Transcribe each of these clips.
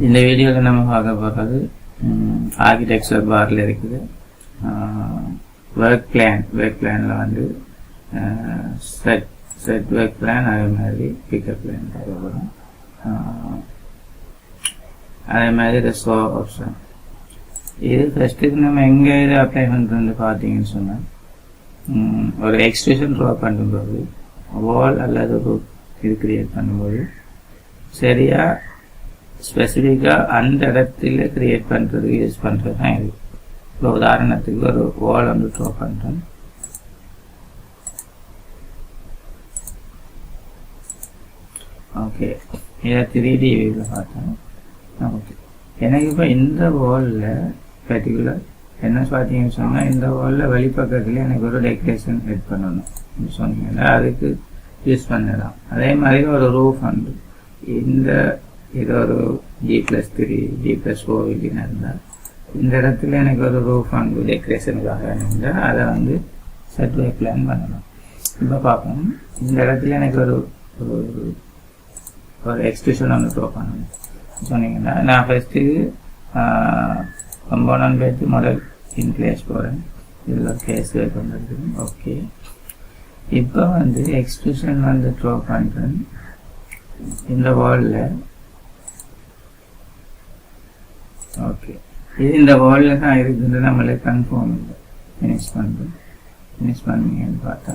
இந்த வீடியோவில் நம்ம பார்க்க போகிறது ஆர்கிடெக்சர் பாரில் இருக்குது. ஒர்க் பிளான் ஒர்க் பிளானில் வந்து செட் செட் ஒர்க் பிளான் அதே மாதிரி பிக்கப் பிளான் பார்க்க போகிறோம் அதே மாதிரி ஷோ ஆப்ஷன் இது ஃபஸ்ட்டுக்கு நம்ம எங்கே இது அப்ளை பண்ணுறது பார்த்தீங்கன்னு சொன்னால் ஒரு எக்ஸ்பிரஷன் ட்ரா பண்ணும்போது வால் அல்லது ஒரு இது கிரியேட் பண்ணும்போது சரியாக ஸ்பெசிஃபிக்காக அந்த இடத்துல கிரியேட் பண்ணுறது யூஸ் பண்ணுறது தான் இது. இப்போ உதாரணத்துக்கு ஒரு வால் வந்து ட்ரோ பண்ணுறேன் ஓகே இதை த்ரீ டி வியூவில் பார்த்தேன் ஓகே எனக்கு இப்போ இந்த வாலில் பர்டிகுலர் என்ன பார்த்தீங்கன்னு சொன்னால் இந்த வாலில் வெளிப்பக்கத்தில் எனக்கு ஒரு டெக்கரேஷன் ஹெட் பண்ணணும். சொன்னீங்கன்னா அதுக்கு யூஸ் பண்ணலாம். அதே மாதிரி ஒரு ரூஃப் வந்து இந்த இது ஒரு G plus three G plus four இப்படின்னு இருந்தால் இந்த இடத்துல எனக்கு ஒரு ரூஃப் வந்து டெக்கரேஷனுக்காக இருந்தால் அதை வந்து சர்வே பிளான் பண்ணணும். இப்போ பார்ப்போம். இந்த இடத்துல எனக்கு ஒரு ஒரு ஒரு ஒன்று ட்ரோ பண்ணணும். சொன்னீங்கன்னா நான் ஃபஸ்ட்டு கம்போனன் பேச்சு முதல் இன் கிளேஸ் போகிறேன் இதில் கேஸ் பண்ணுறது ஓகே இப்போ வந்து எக்ஸ்பிரிஷன் வந்து ட்ரோ பண்ணுறேன் இந்த வேர்ல்டில் ஓகே இது இந்த வேர்ல்டில் தான் இருக்குதுன்னு நம்மளுக்கு கன்ஃபார்ம் இல்லை ஃபினிஷ் பண்ணுறோம் ஃபினிஷ் பண்ணீங்கன்னு பார்த்தா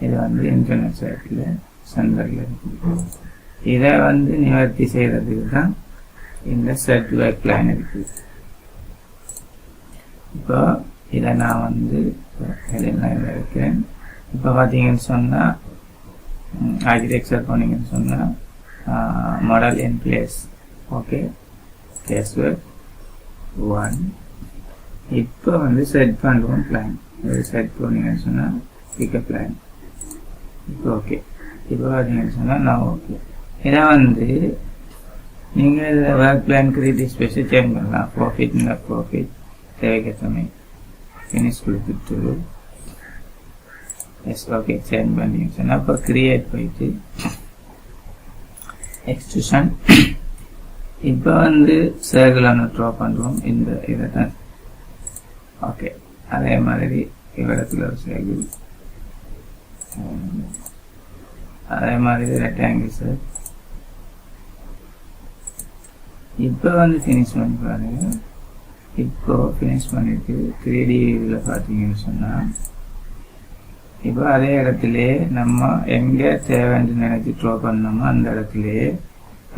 இது வந்து இன்டர்நெட் சைட்டில் சென்டரில் இருக்குது இதை வந்து நிவர்த்தி செய்கிறதுக்கு தான் இந்த செட் பிளான் இருக்குது இப்போ இதை நான் வந்து ஹெலின்லைனில் இருக்கிறேன் இப்போ பார்த்தீங்கன்னு சொன்னால் ஆர்கிடெக்சர் போனீங்கன்னு சொன்னால் model in place okay case work one இப்போ வந்து செட் பண்ணுவோம் பிளான் இது செட் போனீங்கன்னு சொன்னால் பிக்கப் பிளான் இப்போ ஓகே இப்போ பார்த்தீங்கன்னு சொன்னால் நான் ஓகே இதை வந்து நீங்கள் இதில் work plan creative special change பண்ணலாம் ப்ராஃபிட்னா ப்ராஃபிட் தேவைக்கு சமயம் ஃபினிஷ் கொடுத்துட்டு எஸ் ஓகே சேஞ்ச் பண்ணிங்க சொன்னால் அப்போ கிரியேட் போயிட்டு எக்ஸ்டியூஷன் இப்போ வந்து சர்க்கிள் ஒன்று ட்ரா பண்ணுறோம் இந்த இதை தான் ஓகே அதே மாதிரி இவ்விடத்தில் ஒரு சர்க்கிள் அதே மாதிரி ரெக்டாங்கிள் சார் இப்போ வந்து ஃபினிஷ் பண்ணி பாருங்க. இப்போ ஃபினிஷ் பண்ணிட்டு த்ரீ டி இதில் பார்த்தீங்கன்னு சொன்னால் இப்போ அதே இடத்துலே நம்ம எங்கே தேவைன்னு நினைச்சு ட்ரா பண்ணோமோ அந்த இடத்துலையே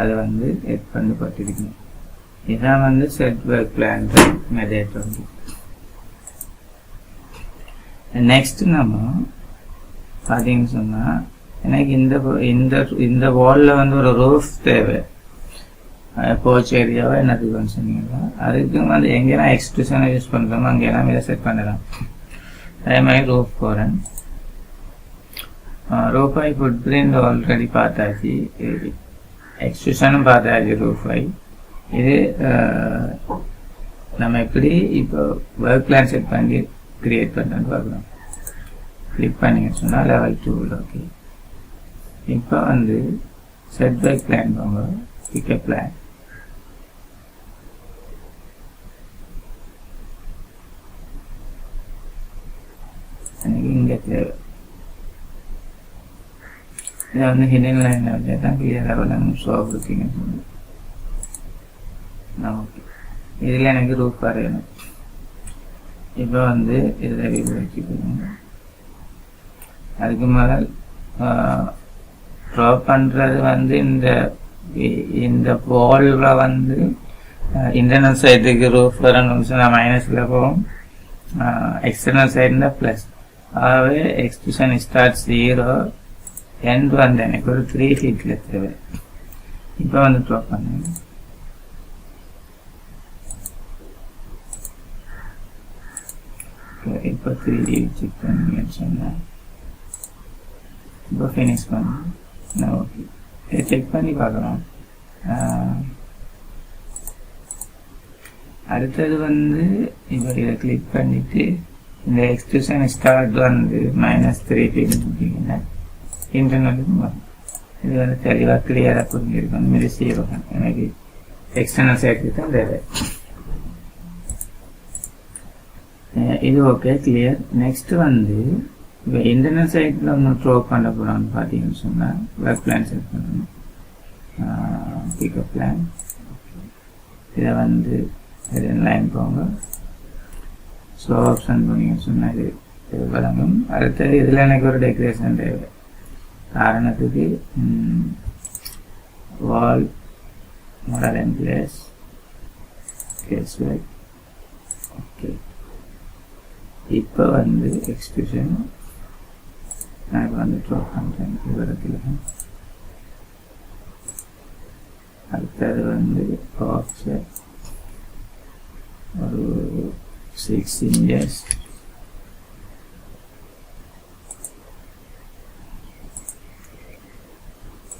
அது வந்து எட் பண்ணப்பட்டிருக்கணும் இதான் வந்து செட் ஒர்க் பிளான் மெதட் வந்து நெக்ஸ்ட் நம்ம பார்த்தீங்கன்னு சொன்னால் எனக்கு இந்த இந்த இந்த வாலில் வந்து ஒரு ரூஃப் தேவை. போச் ஏரியாவை என்னத்துக்கு சொன்னீங்களா அதுக்கு வந்து எங்கேனா எக்ஸ்ட்ரூஷனை யூஸ் பண்ணுறோமோ அங்கேலாம் இதை செட் பண்ணலாம் அதே மாதிரி ரூஃப் போகிறேன் ரூபாய் ஃபுட் பிரிண்ட் ஆல்ரெடி பார்த்தாச்சு. எக்ஸ்ட்ரூஷனும் பார்த்தாச்சு ஃபைவ் இது நம்ம எப்படி இப்போ ஒர்க் பிளான் செட் பண்ணி கிரியேட் பண்ணுறேன்னு பார்க்குறோம் கிளிக் பண்ணிங்க சொன்னால் லெவல் டூவில் ஓகே இப்போ வந்து செட் ஒர்க் பிளான் போங்க பிக்கப் பிளான் இங்கே தேவை. இதை வந்து ஹிடன் லைனில் தான் கிளியராக விளங்கும் ஷோ இருக்கீங்கன்னு சொல்லி ஓகே இதில் எனக்கு ரூப் வரையணும் இப்போ வந்து இதில் வீடு வச்சுக்கணும் அதுக்கு மேலே ட்ரா பண்ணுறது வந்து இந்த இந்த வாலில் வந்து இன்டர்னல் சைடுக்கு ரூஃப் வரணும்னு சொன்னால் மைனஸில் போகும் எக்ஸ்டர்னல் சைடுனா ப்ளஸ் ஆகவே எக்ஸ்பிரஷன் ஸ்டார்ட் ஜீரோ எண்ட் வந்து எனக்கு ஒரு த்ரீ ஃபீட்டில் தேவை இப்போ வந்து ட்ரா பண்ணுங்க இப்போ த்ரீ டி செக் பண்ணுங்கன்னு சொன்னேன் இப்போ ஃபினிஷ் பண்ணு. ஓகே இதை செக் பண்ணி பார்க்கலாம். அடுத்தது வந்து இப்போ இதை கிளிக் பண்ணிவிட்டு இந்த எக்ஸ்ட்ரூஷன் ஸ்டார்ட் வந்து மைனஸ் த்ரீ ஃபீட்னா இன்டர்னலுக்கும் வரும் இது வந்து தெளிவாக கிளியராக புரிஞ்சிருக்கும் அந்த மாதிரி செய்வாங்க எனக்கு எக்ஸ்டர்னல் சேர்க்கு தான் தேவை. இது ஓகே கிளியர் நெக்ஸ்ட் வந்து இப்போ இன்டர்னல் சைட்டில் ஒன்று ட்ரோ பண்ண போகிறோம்னு பார்த்தீங்கன்னு சொன்னால் வெப் பிளான் செட் பண்ணணும். பிக்கப் பிளான் இதை வந்து லைன் போங்க? ஸ்லோ ஆப்ஷன் பண்ணீங்கன்னு சொன்னால் இது இது வழங்கும். அடுத்தது இதில் எனக்கு ஒரு டெக்கரேஷன் தேவை. காரணத்துக்கு wall model in place case like okay இப்போ வந்து எக்ஸ்பிரஷன் நான் இப்போ வந்து ட்ரா பண்ணுறேன் விவரத்தில் அடுத்தது வந்து ஆப்ஷன் ஒரு சிக்ஸ் இன்ச்சஸ்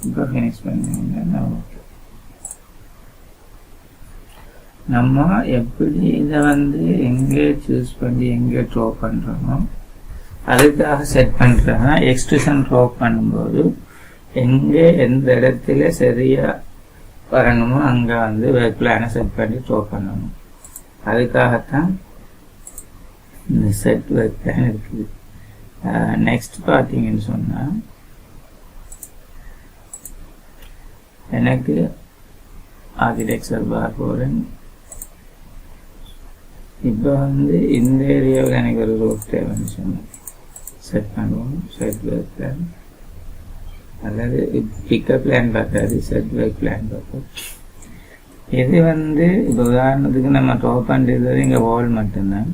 இப்போ ஃபினிஷ் பண்ணிங்கன்னா ஓகே நம்ம எப்படி இதை வந்து எங்கே சூஸ் பண்ணி எங்கே ட்ரோ பண்ணுறோமோ அதுக்காக செட் பண்ணுறோன்னா எக்ஸ்ட்ரூஷன் ட்ரோ பண்ணும்போது எங்கே எந்த இடத்துல சரியாக வரணுமோ அங்கே வந்து ஒர்க் பிளானை செட் பண்ணி ட்ரோ பண்ணணும். அதுக்காகத்தான் இந்த செட் ஒர்க் பிளான் இருக்குது. நெக்ஸ்ட் பார்த்தீங்கன்னு சொன்னால் எனக்கு ஆர்கிடெக்சர் பார் போகிறேன் இப்போ வந்து இந்த ஏரியாவில் எனக்கு ஒரு ரோட் தேவைன்னு சொன்னேன். செட் பண்ணுவோம் செட் ஒர்க் பிளான் அல்லது பிக்கப் பிளான் பார்க்காது செட் ஒர்க் பிளான் பார்ப்போம். இது வந்து இப்போ உதாரணத்துக்கு நம்ம ட்ரோ பண்ணுறது இங்கே வால் மட்டும்தான்.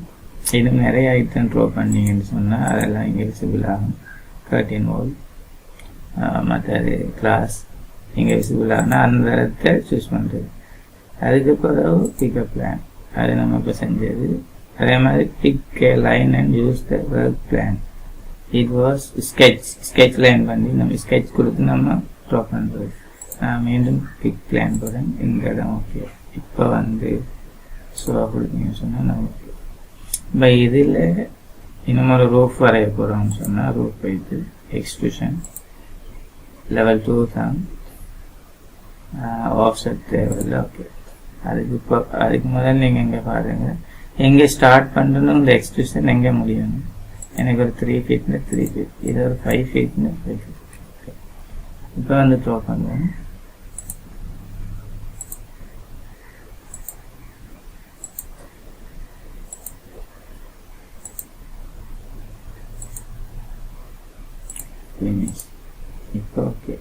இது நிறைய ஐட்டம் ட்ரோ பண்ணீங்கன்னு சொன்னால் அதெல்லாம் இங்கே விசிபிள் ஆகும். கர்டின் வால் மற்றது கிளாஸ் நீங்கள் விசிபிள் ஆனால் அந்த இடத்த சூஸ் பண்ணுறது அதுக்கப்புறம் பிக்கப் பிளான் அது நம்ம இப்போ செஞ்சது. அதே மாதிரி pick line and use the work plan it was sketch sketch line பண்ணி நம்ம ஸ்கெச் கொடுத்து நம்ம ட்ரா பண்ணுறது நான் மீண்டும் பிக் பிளான் போகிறேன் இந்த இடம் ஓகே இப்போ வந்து ஷோ கொடுத்தீங்க சொன்னால் நான் ஓகே இப்போ இதில் இன்னும் ஒரு ரூஃப் வரைய போகிறோம்னு சொன்னால் ரூஃப் வைத்து எக்ஸ்பியூஷன் லெவல் டூ தான். ஆஃப்செட் தேவையில்லை. ஓகே அதுக்கு இப்போ அதுக்கு முதல்ல நீங்கள் இங்கே பாருங்கள் எங்கே ஸ்டார்ட் பண்ணணும் இந்த எக்ஸ்பியூஷன் எங்கே முடியணும் எனக்கு ஒரு த்ரீ ஃபீட்னு த்ரீ ஃபீட் இது ஒரு ஃபைவ் ஃபீட்னு ஃபைவ் ஃபீட் இப்போ வந்து ட்ரா பண்ணுவோம். Finish இப்போ ஓகே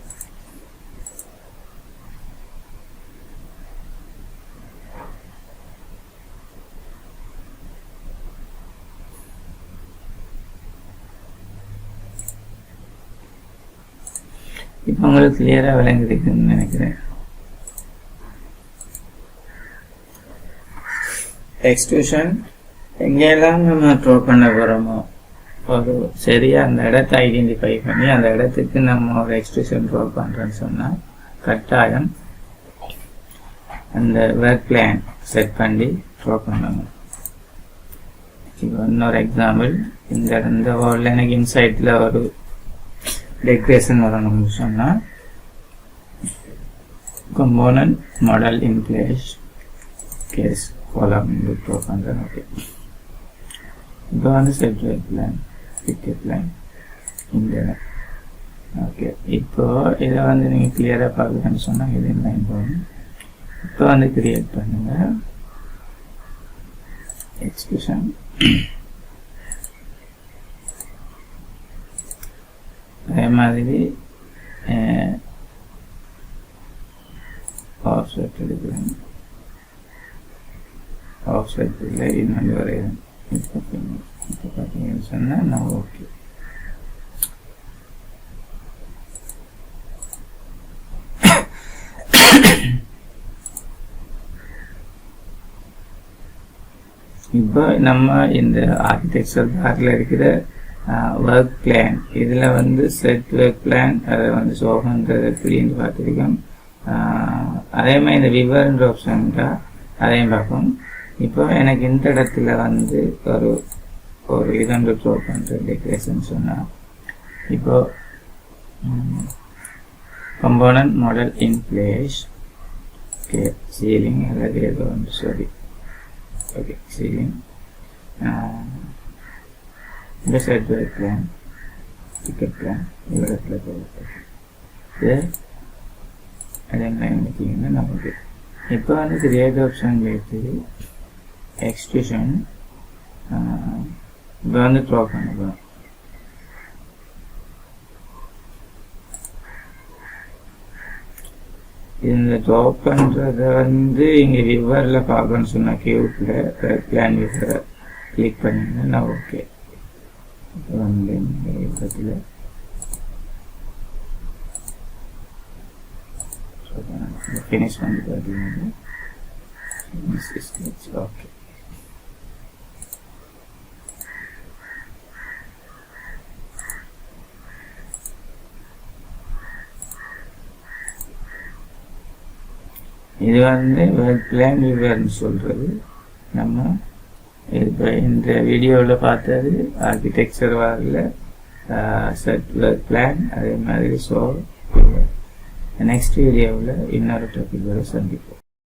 இப்போ உங்களுக்கு கிளியராக விளங்கிருக்குன்னு நினைக்கிறேன். எக்ஸ்டியூஷன் எங்கெல்லாம் நம்ம ட்ரோ பண்ண போகிறோமோ ஒரு சரியாக அந்த இடத்த ஐடென்டிஃபை பண்ணி அந்த இடத்துக்கு நம்ம ஒரு எக்ஸ்ட்ரூஷன் ட்ரோ பண்ணுறோன்னு சொன்னால் கட்டாயம் அந்த ஒர்க் பிளான் செட் பண்ணி ட்ரோ பண்ணணும். இன்னொரு எக்ஸாம்பிள் இந்த இந்த வாலில் எனக்கு இன்சைட்டில் ஒரு டெக்கரேஷன் வரணும்னு சொன்னால் component model in place case column okay இப்போ வந்து செட் பிளான் பிக்கே பிளான் இந்த ஓகே இப்போ இதை வந்து நீங்கள் கிளியராக பார்க்கலன்னு சொன்னால் இது லைன் போகணும் இப்போ வந்து கிரியேட் பண்ணுங்கள் எக்ஸ்பிரஷன் அதே மாதிரி ஆஃப் எடுக்கிறேன். ஆஃப் இல்லை இன்னொன்று வரைகிறேன் இப்போ இப்போ பார்த்தீங்கன்னு சொன்னால் நான் ஓகே இப்போ நம்ம இந்த ஆர்கிடெக்சர் பார்க்கில் இருக்கிற ஒர்க் பிளான் இதில் வந்து செட் ஒர்க் பிளான் அதை வந்து சோகன்றது எப்படின்னு பார்த்துருக்கோம். அதே மாதிரி இந்த விவர்ன்ற ஆப்ஷன் அதையும் பார்ப்போம். இப்போ எனக்கு இந்த இடத்துல வந்து ஒரு ஒரு இரண்டு ட்ரோ பண்ணுற டெக்கரேஷன் சொன்னால் இப்போ component model in place okay ceiling அல்லது ஏதோ ஒன்று சரி ஓகே சீலிங் இந்த சைடில் பிளான் டிக்கெட் இந்த இடத்துல போகுது இது அதெல்லாம் நினைக்கிங்கன்னா நமக்கு இப்போ வந்து கிரியேட் ஆப்ஷன் இருக்குது எக்ஸ்டியூஷன் இப்போ வந்து ட்ரா பண்ணுவோம் இந்த ட்ராப் பண்ணுறத வந்து இங்கே ரிவரில் பார்க்கணும்னு சொன்னால் கியூட்டில் பிளான் விவரை கிளிக் பண்ணிங்கன்னா ஓகே இப்போ வந்து இந்த விவரத்தில் ஃபினிஷ் பண்ணி பார்த்தீங்கன்னா ஓகே இது வந்து பிளான் விவர்னு சொல்கிறது நம்ம இப்போ இந்த வீடியோவில் பார்த்தது ஆர்கிடெக்சர் வாரில் செட் பிளான் அதே மாதிரி ஸோ நெக்ஸ்ட் வீடியோவில் இன்னொரு டாபிக் சந்திப்போம்.